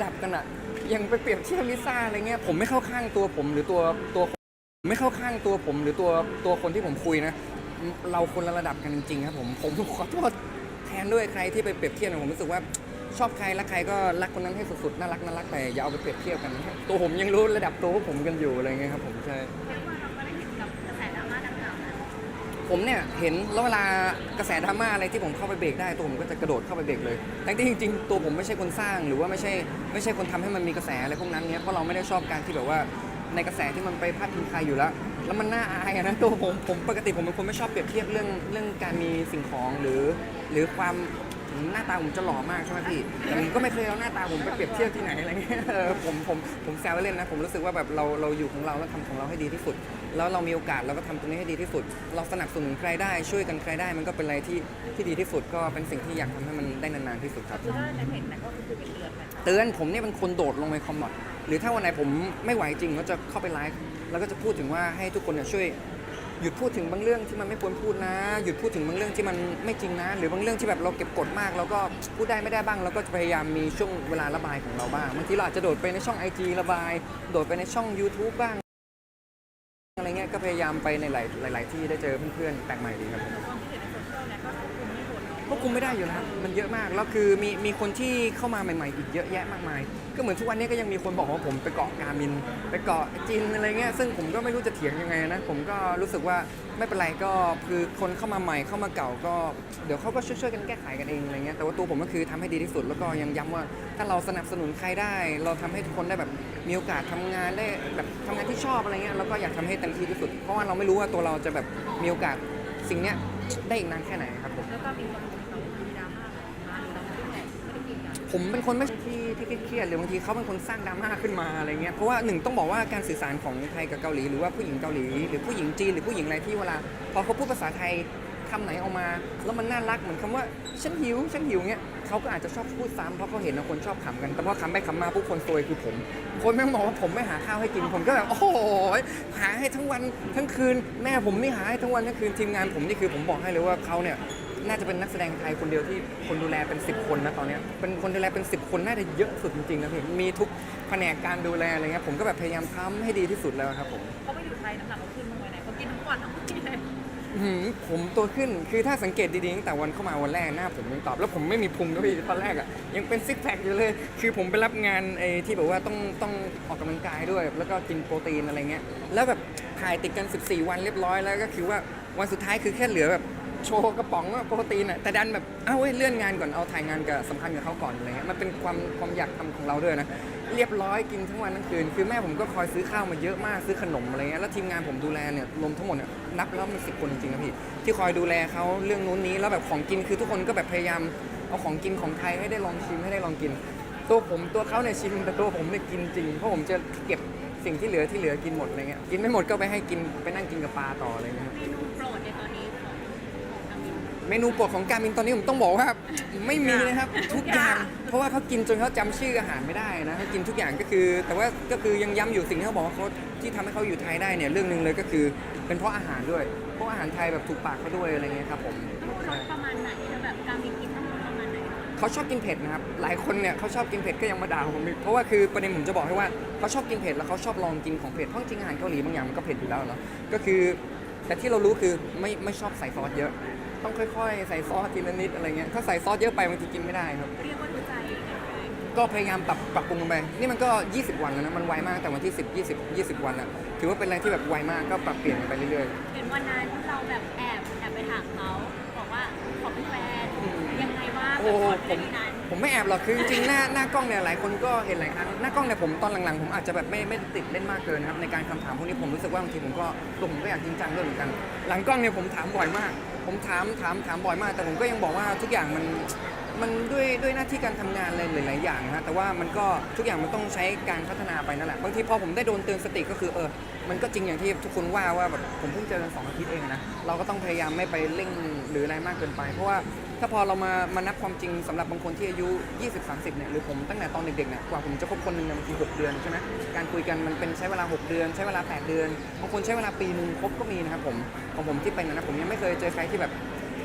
ระดับกันอะยังไปเปรียบเทียบลิซ่าอะไรเงี้ยผมไม่เข้าข้างตัวผมหรือตัวตัวผมไม่เข้าข้างตัวผมหรือตัวตัวคนที่ผมคุยนะ เราคนละระดับกันจริงๆครับผมผมขอโทษแทนด้วยใครที่ไปเปรียบเทียบนะผมรู้สึกว่าชอบใครรักใครก็รักคนนั้นให้สุดๆน่ารักน่ารักแต่อย่าเอาไปเปรียบเทียบกันนะครับตัวผมยังรู้ระดับตัวพวกผมกันอยู่อะไรเงี้ยครับผมใช่เรียกว่าเราก็ได้เห็นกับกระแสดราม่าดังกล่าวนะผมเนี่ยเห็นแล้วเวลากระแสดราม่าอะไรที่ผมเข้าไปเบรกได้ตัวผมก็จะกระโดดเข้าไปเบรกเลยทั้งที่จริงๆตัวผมไม่ใช่คนสร้างหรือว่าไม่ใช่ ไม่ใช่คนทำให้มันมีกระแสอะไรพวกนั้นเนี่ยเพราะเราไม่ได้ชอบการที่แบบว่าในกระแสที่มันไปพาดพิงใครอยู่แล้ว แล้วมันน่าอายนะตัวผมผมปกติผมเป็นคนไม่ชอบเปรียบเทียบเรื่องเรื่องการมีสิ่งของหรือ หรือความหน้าตาผมจะหล่อมากใช่ไหมพี่แต่ผมก็ไม่เคยเอาหน้าตาผมไปเปรียบเทียบที่ไหนอะไรเงี้ยผมผมผมแซวเล่นนะผมรู้สึกว่าแบบเราเราอยู่ของเราแล้วทำของเราให้ดีที่สุด แล้วเรามีโอกาสเราก็ทำตรงนี้ให้ดีที่สุด เราสนับสนุนใครได้ช่วยกันใครได้ มันก็เป็นอะไรที่ที่ดีที่สุดก็เป็นสิ่งที่อยากทำให้มันได้นานๆที่สุดครับคือถ้าในเพจนั้นก็คือเป็นเดือนนะคะเตือนผมเนี่ยเป็นคนโดดลงในคอมมอดหรือถ้าวันไหนผมไม่ไหวจริงก็จะเข้าไปไลฟ์แล้วก็จะพูดถึงว่าให้ทุกคนเนี่ยช่วยหยุดพูดถึงบางเรื่องที่มันไม่ควรพูดนะ หยุดพูดถึงบางเรื่องที่มันไม่จริงนะ หรือบางเรื่องที่แบบเราเก็บกดมากแล้วก็พูดได้ไม่ได้บ้างเราก็จะพยายามมีช่วงเวลาระบายของเราบ้างบางทีเราอาจจะโดดไปในช่อง IG ระบาย โดดไปในช่อง YouTube บ้างอะไรเงี้ยก็ พยายามไปในหลายหลาย ๆ ที่ได้เจอเพื่อนๆแปลกใหม่ดีครับผมความคิดเห็นในโซเชียลเนี่ยก็คุมไม่หมดควบคุมไม่ได้อยู่แล้วมันเยอะมากแล้วคือมีมีคนที่เข้ามาใหม่ ๆ อีกเยอะแยะมากมาย ก็เหมือนทุกวันนี้ก็ยังมีคนบอกว่าผมไปเกาะกามิน ไปเกาะจินอะไรเงี้ยซึ่งผมก็ไม่รู้จะเถียงยังไงนะผมก็รู้สึกว่าไม่เป็นไรก็คือคนเข้ามาใหม่เข้ามาเก่าก็เดี๋ยวเขาก็ช่วยๆกันแก้ไขกันเองอะไรเงี้ยแต่ว่าตัวผมก็คือทำให้ดีที่สุดแล้วก็ยังย้ำว่าถ้าเราสนับสนุนใครได้ เราทำให้ทุกคนได้แบบ มีโอกาสทำงานได้แบบทำงานที่ชอบอะไรเงี้ยแล้วก็อยากทำให้เต็มที่ที่สุด เพราะว่าเราไม่รู้ว่าตัวเราจะแบบมีโอกาสสิ่งเนี้ยได้อีกนานแค่ไหนครับผมแล้วก็มีคนเราดราม่ามาเราไม่ได้ผมเป็นคนไม่ที่ที่เครียดหรือบางทีเขาเป็นคนสร้างดราม่าขึ้นมาอะไรเงี้ยเพราะว่าหนึ่งต้องบอกว่าการสื่อสารของไทยกับเกาหลี หรือว่าผู้หญิงเกาหลี หรือผู้หญิงจีนหรือผู้หญิงอะไรที่เวลาพอเขาพูดภาษาไทย คำไหนออกมา แล้วมันน่ารักเหมือนคำว่าฉันหิวฉันหิวเงี้ยเขาก็อาจจะชอบพูดซ้ำเพราะเขาเห็นว่าคนชอบขำกัน แต่พอคำไปคำมาปุ๊บคนซวยคือผม คนแม่งบอกว่าผมไม่หาข้าวให้กินผมก็แบบโอ้โหหาให้ทั้งวันทั้งคืนแม่ผมนี่หาให้ทั้งวันทั้งคืนทีมงานผมนี่คือผมบอกให้เลยว่าเขาเนี่ยน่าจะเป็นนักแสดงไทยคนเดียวที่คนดูแลเป็น 10 คนนะตอนนี้เป็นคนดูแลเป็น 10 คนน่าจะเยอะสุดจริงๆนะพี่มีทุกแผนกการดูแลอะไรเงี้ยผมก็แบบพยายามทำให้ดีที่สุดแล้วครับผมเขาไปอยู่ไทยน้ำหนักเขาขึ้นมาไว้ไหนเขากินทั้งวันทั้งปีเลย อื้อหือผมตัวขึ้นคือถ้าสังเกตดีๆตั้งแต่วันเข้ามาวันแรกหน้าผมยังตอบแล้วผมไม่มีพุงนะพี่ตอนแรกอะยังเป็นซิกแพคอยู่เลย คือผมไปรับงานไอ้ที่แบบว่าต้องต้องออกกำลังกายด้วย แล้วก็กินโปรตีนอะไรเงี้ยแล้วแบบถ่ายติดกัน 14 วันเรียบร้อยแล้วก็คือว่าวันสุดท้ายคือแค่เหลือแบบโชว์กระป๋องว่าโปรตีนอะแต่ดันแบบเอ้าเว้ยเลื่อนงานก่อนเอาถ่ายงานกับสำคัญกับเขาก่อนอะไรเงี้ยมันเป็นความความอยากทำของเราด้วยนะ เรียบร้อยกินทั้งวันทั้งคืน คือแม่ผมก็คอยซื้อข้าวมาเยอะมากซื้อขนมอะไรเงี้ยแล้วทีมงานผมดูแลเนี่ยรวมทั้งหมดเนี่ยนับแล้วมีสิบคนจริงๆนะพี่ที่คอยดูแลเขาเรื่องนู้นนี้แล้วแบบของกินคือทุกคนก็แบบพยายามเอาของกินของไทยให้ได้ลองชิมให้ได้ลองกิน ตัวผมตัวเขาเนี่ยชิมแต่ตัวผมเนี่ยกินจริงเพราะผมจะเก็บสิ่งที่เหลือที่เหลือกินหมดอะไรเงี้ยกินไม่หมดก็ไปให้กินไปนั่งกินกับปลาต่ออะไรเงี้ย เมนูโปรดของการมินตอนนี้ผมต้องบอกว่าไม่มีนะครับทุทุกกออย่าย่างงเพราะว่าเขากินจนเขาจำชื่ออาหารไม่ได้นะเขากินทุกอย่างก็คือ แต่ว่าก็คือยังย้ำอยู่สิ่งที่เขาบอกว่าเขาที่ทำให้เขาอยู่ไทยได้เนี่ยเรื่องหนึ่งเลยก็คือ เป็นเพราะอาหารด้วยเพราะอาหารไทยแบบถูกปากเขาด้วยอะไรเงี้ยครับผมต้องรสประมาณไหนถ้าแบบการมินกินต้องรสประมาณไหนเขาชอบกินเผ็ดนะครับหลายคนเนี่ยเขาชอบกินเผ็ดก็ยังมาด่าผมอีกเพราะว่าคือประเด็นผมจะบอกให้ว่าเขาชอบกินเผ็ดแล้วเขาชอบลองกินของเผ็ดเพราะจริงๆอาหารเกาหลีบางอย่างมันก็เผ็ดอยู่แล้วเนาะก็คือแต่ที่เรารู้คือไม่ไม่ชอบใส่ซอสเยอะ ต้องค่อยๆ ใส่ซอสทีละนิดอะไรเงี้ยถ้าใส่ซอสเยอะไปบางทีกินไม่ได้ครับ เรียกว่าดูใจเลยก็พยายามปรับปรับปรุงไปนี่มันก็ 20 วันแล้วนะมันไวมากแต่วันที่ 10 20 20 วันอะถือว่าเป็นอะไรที่แบบไวมากก็ปรับเปลี่ยนไปเรื่อยเห็นวันนั้นเราแบบแอบแอบไปถามเขาบอกว่าขอเป็นแฟนยังไงว่าๆแบโอ้บโหก่อนผเรื่อมงนั้นผมไม่แอบหรอกคือจริงๆหน้าหน้ากล้องเนี่ยหลายคนก็เห็นหลายครั้งหน้ากล้องเนี่ยผมตอนหลังๆผมอาจจะแบบไม่ไม่ได้ติดเล่นมากเกินนะครับในการคำถามพวกนี้ผมรู้สึกว่าบางทีผมก็ตัวผมก็อยากจริงจังด้วยเหมือนกัน หลังกล้องเนี่ยผมถามบ่อยมากผมถามถามถามบ่อยมาก แต่ผมก็ยังบอกว่าทุกอย่างมันมันด้วยด้วยหน้าที่การทำงานอะไรหลาย ๆ อย่างนะฮะแต่ว่ามันก็ทุกอย่างมันต้องใช้การพัฒนาไปนั่นแหละบางทีพอผมได้โดนเตือนสติก็คือเออมันก็จริงอย่างที่ทุกคนว่าว่าแบบผมเพิ่งเจอกันสองอาทิตย์เองนะเราก็ต้องพยายามไม่ไปเร่งหรืออะไรมากเกินไป เพราะว่า ถ้าพอเรามามานับความจริงสำหรับบางคนที่อายุ 20 30เนี่ยหรือผมตั้งแต่ตอนเด็กๆเนี่ยกว่าผมจะคบคนหนึ่งเนี่ยบางที6เดือนใช่ไหมการคุยกันมันเป็นใช้เวลา 6 เดือน ใช้เวลา 8 เดือนบางคนใช้เวลาปีหนึ่งคบก็มีนะครับผมของผมที่เป็นนะผมยังไม่เคยเจอใครที่แบบ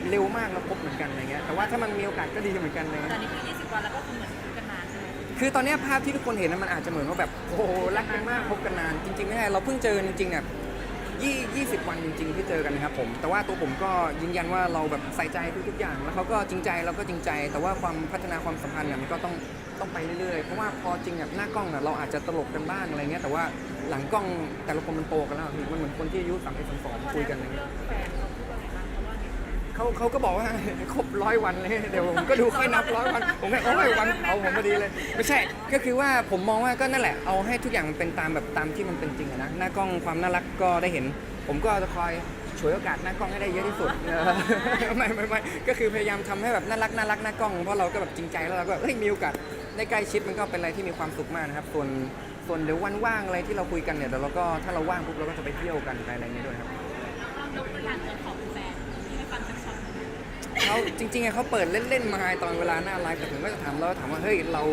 เร็วมากแล้วคบเหมือนกันอะไรเงี้ยแต่ว่าถ้ามันมีโอกาสก็ดีเหมือนกันอะไรเลยตอนนี้คือ 20 วันแล้วก็คือเหมือนคุยกันนานใช่ไหมคือตอนเนี้ยภาพที่ทุกคนเห็นนะมันอาจจะเหมือนว่าแบบโอ้โหรักกันมากคบกันนานจริงๆไม่ใช่เราเพิ่งเจอกันจริงๆเนี่ย ยี่ยี่สิบวันจริง ๆ ที่เจอกันนะครับผม แต่ว่าตัวผมก็ยืนยันว่าเราแบบใส่ใจทุกๆอย่าง แล้วเขาก็จริงใจเราก็จริงใจ แต่ว่าความพัฒนาความสัมพันธ์เนี่ยมันก็ต้องต้องไปเรื่อยๆ เพราะว่าพอจริงแบบหน้ากล้องน่ยเราอาจจะตลกกันบ้างอะไรเงี้ย แต่ว่าหลังกล้องแต่ละคนมันโตกันแล้วพี่มันเหมือนคนที่อายุสามสิบสองคุยกันอะไรเงี้ย แฟนเขา เขาเขาก็บอกว่าครบร้อยวันเลยเดี๋ยวผมก็ดูค่อยนับร้อยวัน ผมก็โอ้ยวันเอาผมพอดีเลย ไม่ใช่ก็คือว่าผมมองว่าก็นั่นแหละเอาให้ทุกอย่างมันเป็นตามแบบตามที่มันเป็นจริงอะนะหน้ากล้องความน่ารักก็ได้เห็น ผมก็จะคอยฉวยโอกาสหน้ากล้องให้ได้เยอะที่สุดเออไม่ไม่ไม่ก็คือพยายามทำให้แบบน่ารักน่ารักหน้ากล้องเพราะเราก็แบบจริงใจแล้วเราก็แบบเฮ้ยมีโอกาสได้ใกล้ชิดมันก็เป็นอะไรที่มีความสุขมากนะครับส่วนส่วนเดี๋ยววันว่างอะไรที่เราคุยกันเนี่ยเดี๋ยวเราก็ถ้าเราว่างปุ๊บเราก็จะไปเที่ยวกันไปอะไรอย่างเงี้ยด้วยครับ ยกตัวอย่างเงินของแฟนให้ฟังสักช็อตหนึ่ง เขาจริงๆอะเขาเปิดเล่นๆมาตอนเวลาหน้าไลฟ์แต่ผมก็จะถามเราถามว่าเฮ้ยเรา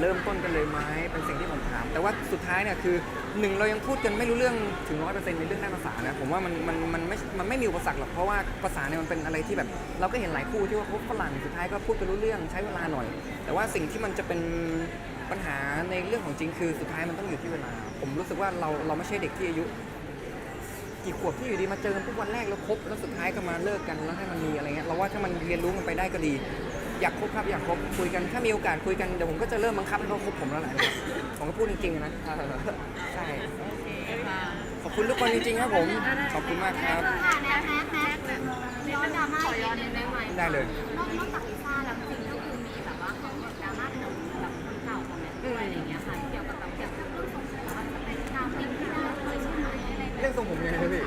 เริ่มต้นกันเลยไหมเป็นสิ่งที่ผมถาม แต่ว่าสุดท้ายเนี่ยคือหนึ่งเรายังพูดกันไม่รู้เรื่องถึงร้อยเปอร์เซ็นต์ในเรื่องด้านภาษานะผมว่ามันมันมันไม่มันไม่มีอุปสรรคหรอกเพราะว่าภาษาเนี่ยมันเป็นอะไรที่แบบ เราก็เห็นหลายคู่ที่ว่าพบฝรั่งสุดท้ายก็พูดกันรู้เรื่องใช้เวลาหน่อย แต่ว่าสิ่งที่มันจะเป็นปัญหาในเรื่องของจริงคือสุดท้ายมันต้องอยู่ที่เวลา ผมรู้สึกว่าเราเราไม่ใช่เด็กที่อายุ กี่ขวบที่อยู่ดีมาเจอกันทุกวันแรกแล้วคบแล้วสุดท้ายก็มาเลิกกันแล้วให้มันมีอะไรเงี้ยเราว่าถ้ามันเรียนรู้กันไปได้ก็ดี อยากคบครับอยากคบคุยกันถ้ามีโอกาสคุยกันเดี๋ยวผมก็จะเริ่มบังคับให้เขาคบผมแล้วแหละผมก็พูดจริงๆนะเออใช่โอเคค่ะขอบคุณทุกคนจริงๆครับผม ขอบคุณมากครับค่ะแน็กแน็กแน็กแบบย้อนดราม่าอีกนิดนึงได้ไหมได้เลยนอกนอกจากลิซ่าแล้วจริงก็คือมีแบบว่าของแบบดราม่าเกี่ยวกับแบบคนเก่าของแน็กด้วยอะไรอย่างเงี้ยค่ะ เรื่องทรงผมยังไงนะพี่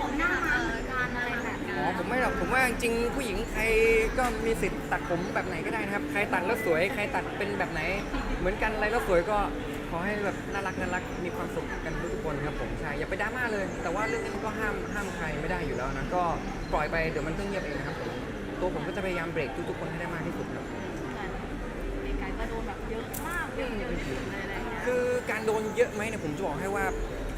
ผมหน้ามาเหมือนกันอะไรแบบนี้อ๋อผมไม่หรอกผมว่าจริงๆผู้หญิงใครก็มีสิทธิ์ตัดผมแบบไหนก็ได้นะครับ ใครตัดแล้วสวย ใครตัดเป็นแบบไหน เหมือนกันอะไรแล้วสวยก็ขอให้แบบน่ารักน่ารักมีความสุขกันทุกๆคนครับผมใช่อย่าไปดราม่าเลย แต่ว่าเรื่องนี้มันก็ห้ามห้ามใครไม่ได้อยู่แล้วนะก็ปล่อยไปเดี๋ยวมันก็เงียบเองนะครับผมตัวผมก็จะพยายามเบรกทุกๆคนให้ได้มากที่สุดครับในการก็โดนแบบเยอะมากเยอะเยอะที่สุดเลยอะไรเงี้ยคือการโดนเยอะไหมเนี่ยผมจะบอกให้ว่า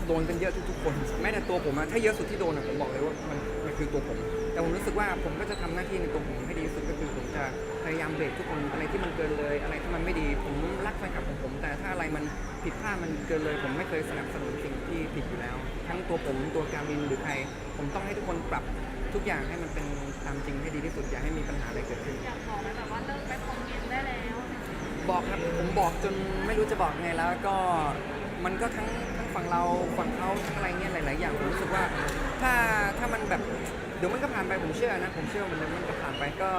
โดนกันเยอะทุกๆคน แม้แต่ตัวผมอะถ้าเยอะสุดที่โดนอะผมบอกเลยว่ามันมันคือตัวผม แต่ผมรู้สึกว่าผมก็จะทำหน้าที่ในตัวผมให้ดีที่สุดก็คือผมจะพยายามเบรกทุกคนอะไรที่มันเกินเลย อะไรที่มันไม่ดีผมรักแฟนคลับของผม แต่ถ้าอะไรมันผิดพลาดมันเกินเลย ผมไม่เคยสนับสนุนสิ่งที่ผิดอยู่แล้ว ทั้งตัวผมตัวการมินหรือใครผมต้องให้ทุกคนปรับทุกอย่างให้มันเป็นตามจริงให้ดีที่สุดอย่าให้มีปัญหาอะไรเกิดขึ้นอยากบอกไหมแบบว่าเลิกไปคอมเมนต์ได้แล้ว บอกครับผมบอกจนไม่รู้จะบอกไงแล้วก็มันก็ทั้งทั้ง ฝั่งเราฝั่งเขาทั้งอะไรเงี้ยหลายๆอย่างผมรู้สึกว่าถ้าถ้ามันแบบเดี๋ยวมันก็ผ่านไปผมเชื่อนะ ผมเชื่อว่ามันเดี๋ยวมันก็ผ่านไปก็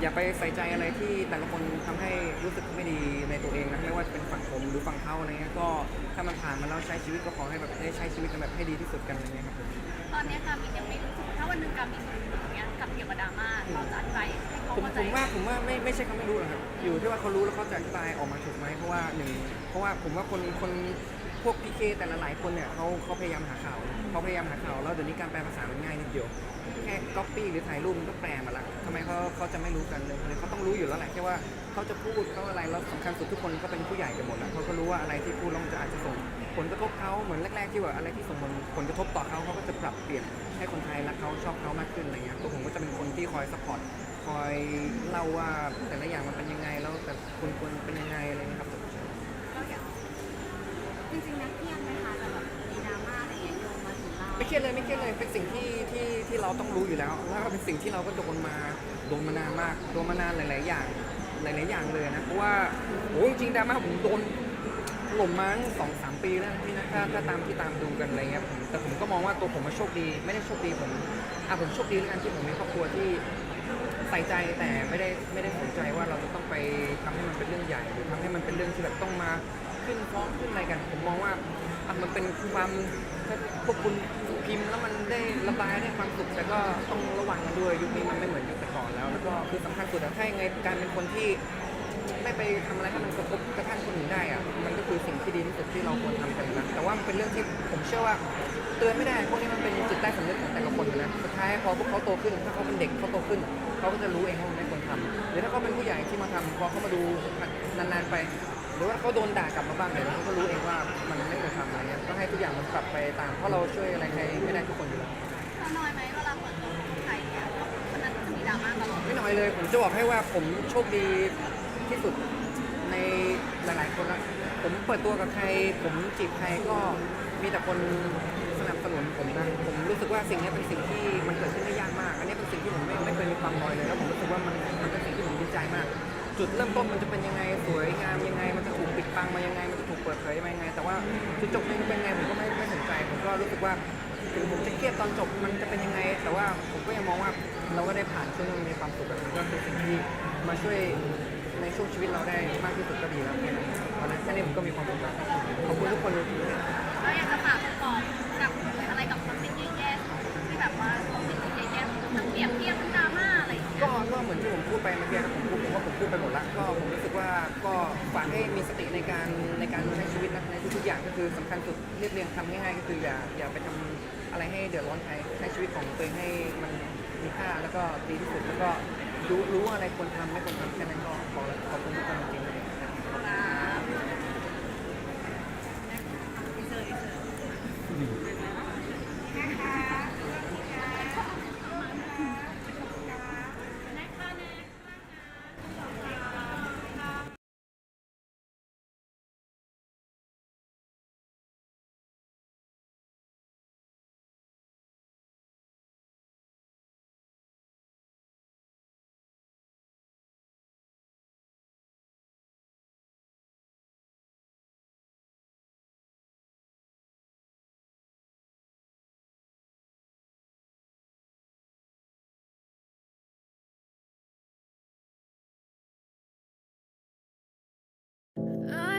อย่าไปใส่ใจอะไรที่แต่ละคนทำให้รู้สึกไม่ดีในตัวเองนะไม่ว่าจะเป็นฝั่งผมหรือฝั่งเขาอะไรเงี้ยก็ถ้ามันผ่านมาแล้วใช้ชีวิตก็ขอให้แบบได้ใช้ชีวิตกันแบบให้ดีที่สุดกันอะไรเงี้ยครับผมตอนนี้การมินยังไม่รู้สึกถ้าวันหนึ่งการมินอย่างเงี้ยกับเกี่ยวกับดราม่าเราจะอธิบายให้เขาผมเข้าใจผมว่าผมว่าไม่ไม่ใช่เขาไม่รู้หรอกครับอยู่ที่ว่าเขารู้แล้วเขาจะอธิบายออกมาถูกไหมเพราะว่าหนึ่งเพราะว่าผมว่าคนคนพ วกพีเคแต่ละหลายคนเนี่ยเขาเขาพยายามหาข่าวเขาพยายามหาข่าวแล้วเดี๋ยวนี้การแปลภาษามันง่ายนิดเดียวแค่ก๊อปปี้หรือถ่ายรูปมันก็แปลมาละทำไมเขาเขาจะไม่รู้กันเลยเขาต้องรู้อยู่แล้วแหละแค่ว่าเขาจะพูดเขาอะไรแล้วสำคัญสุดทุกคนก็เป็นผู้ใหญ่กันหมดแล้วเขาก็รู้ว่าอะไรที่พูดล้วมันจะอาจจะส่งผลกระทบเขาเหมือนแรกๆที่ว่าอะไรที่ส่งผลผลกระทบต่อเขาเขาก็จะปรับเปลี่ยนให้คนไทยรักเขาชอบเขามากขึ้นอะไรเงี้ยตัวผมก็จะเป็นคนที่คอยสปอร์ตคอยเล่าว่าแต่ละอย่างมันเป็นยังไงแล้วแต่คนควรเป็นยังไงอะไรเงี้ยครับ ริงๆนักเครียดไหมคะแต่แบบมีดราม่าอะไรอย่างเงี้ยโยงมาถึงเราไม่เครียดเลยไม่เครียดเลยเป็นสิ่งที่ที่ที่เราต้องรู้อยู่แล้วแล้วก็เป็นสิ่งที่เราก็โดนมาโดนมานานมากโดนมานานหลาย ๆ อย่างหลาย ๆ อย่างเลยนะเพราะว่าโอ้จริงๆดราม่าผมโดนถล่มมาตั้งสองสามปีแล้วพี่นะถ้าถ้าตามที่ตามดูกันอะไรเงี้ยผมแต่ผมก็มองว่าตัวผมมาโชคดี ไม่ได้โชคดีผมอะผมโชคดีแล้วกันที่ผมมีครอบครัวที่ใส่ใจแต่ไม่ได้ไม่ได้สนใจว่าเราจะต้องไปทำให้มันเป็นเรื่องใหญ่หรือทำให้มันเป็นเรื่องที่แบบต้องมา ขึ้นฟ้องขึ้นอะไรกัน ผมมองว่าอะมันเป็นความพวกคุณพิมพ์แล้วมันได้ระบายได้ความสุขแต่ก็ต้องระวังกันด้วยยุคนี้มันไม่เหมือนยุคแต่ก่อนแล้ว แล้วก็คือสำคัญสุดอะถ้ายังไงการเป็นคนที่ไม่ไปทำอะไรให้มันกระทบกระทั่งคนอื่นได้อะมันก็คือสิ่งที่ดีที่สุดที่เราควรทำกันนะแต่ว่ามันเป็นเรื่องที่ผมเชื่อว่าเตือนไม่ได้พวกนี้มันเป็นจิตใต้สำนึกของแต่ละคนนะสุดท้ายพอพวกเขาโตขึ้นถ้าเขาเป็นเด็กเขาโตขึ้นเขาก็จะรู้เองว่ามันไม่ควรทำหรือถ้าเขาเป็นผู้ใหญ่ที่มาทำพอเขามาดูนานๆไป หรือว่าเขาโดนด่ากลับมาบ้างเนี่ยเขาก็รู้เองว่ามันไม่ควรทำอะไรเงี้ยก็ให้ทุกอย่างมันปรับไปตามเพราะเราช่วยอะไรใครไม่ได้ทุกคนอยู่แล้วเราน้อยไหมเวลาเปิดตัวของใครเนี่ยคนนั้นจะมีดราม่าตลอดไม่น้อยเลยผมจะบอกให้ว่าผมโชคดีที่สุดในในหลาย ๆ คนละผมเปิดตัวกับใคร ผมจีบใครก็มีแต่คนสนับสนุนผมนะผมรู้สึกว่าสิ่งนี้เป็นสิ่งที่มันเกิดขึ้นได้ยากมาก อันนี้เป็นสิ่งที่ผมไม่ไม่เคยมีความน้อยเลยแล้วผมรู้สึกว่ามันมันเป็นสิ่งที่ผมดีใจมาก จุดเริ่มต้นมันจะเป็นยังไงสวยงามยังไง มันจะถูกปิดบังมายังไง มันจะถูกเปิดเผยมายังไง แต่ว่าจุดจบมันเป็นยังไงผมก็ไม่ไม่สนใจผมก็รู้สึกว่าถึงผมจะเครียดตอนจบมันจะเป็นยังไง แต่ว่าผมก็ยังมองว่าเราก็ได้ผ่านช่วงที่มันมีความสุขแบบนี้ก็คือสิ่งที่มาช่วยในช่วงชีวิตเราได้มากที่สุดก็ดีแล้วแค่นั้นตอนนั้นแค่นี้ผมก็มีความสุขแล้วขอบคุณทุกคนเลยเราอยากจะฝากบอกกับอะไรกับคอมเมนต์แย่ๆที่แบบว่าคอมเมนต์แย่ๆทั้งเปรียบเทียบทั้ง อนที่ผมพูดไปเมื่อกี้ครับผมพูดผมว่าผมพูดไปหมดละก็ผมรู้สึกว่าก็ฝากให้มีสติในการในการใช้ชีวิตนะในทุกๆอย่างก็คือสำคัญสุดเรียบเรียงคำง่ายๆก็คืออย่าอย่าไปทำอะไรให้เดือดร้อนใครใช้ชีวิตของตัวเองให้มันมีค่าแล้วก็ดีที่สุดแล้วก็รู้รู้ว่าอะไรควรทำไม่ควรทำแค่นั้นก็พอแล้วขอบคุณทุกคนจริงๆ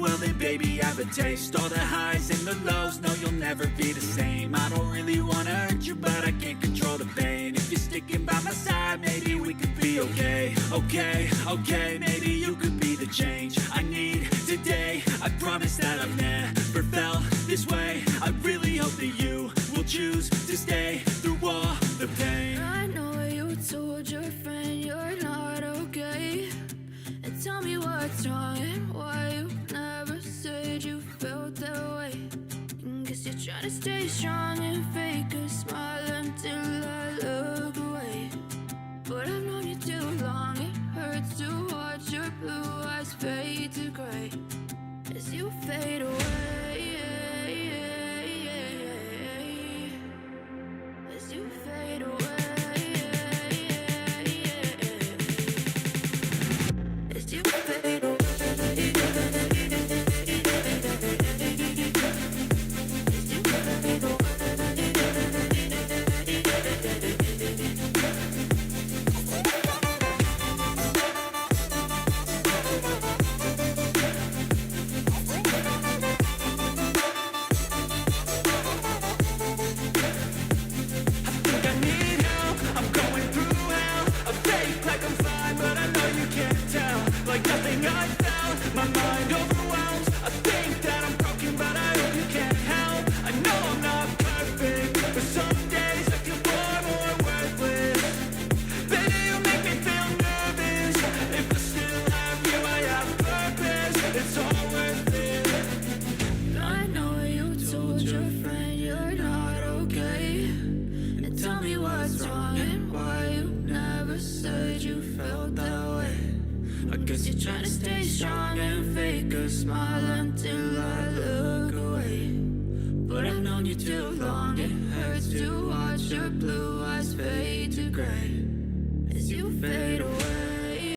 Well, then, baby, have a taste. All the highs and the lows, no, you'll never be the same. I don't really wanna hurt you, but I can't control the pain. If you're sticking by my side, maybe we could be okay. Okay, okay, maybe you could be the change eyes fade to gray as you fade away.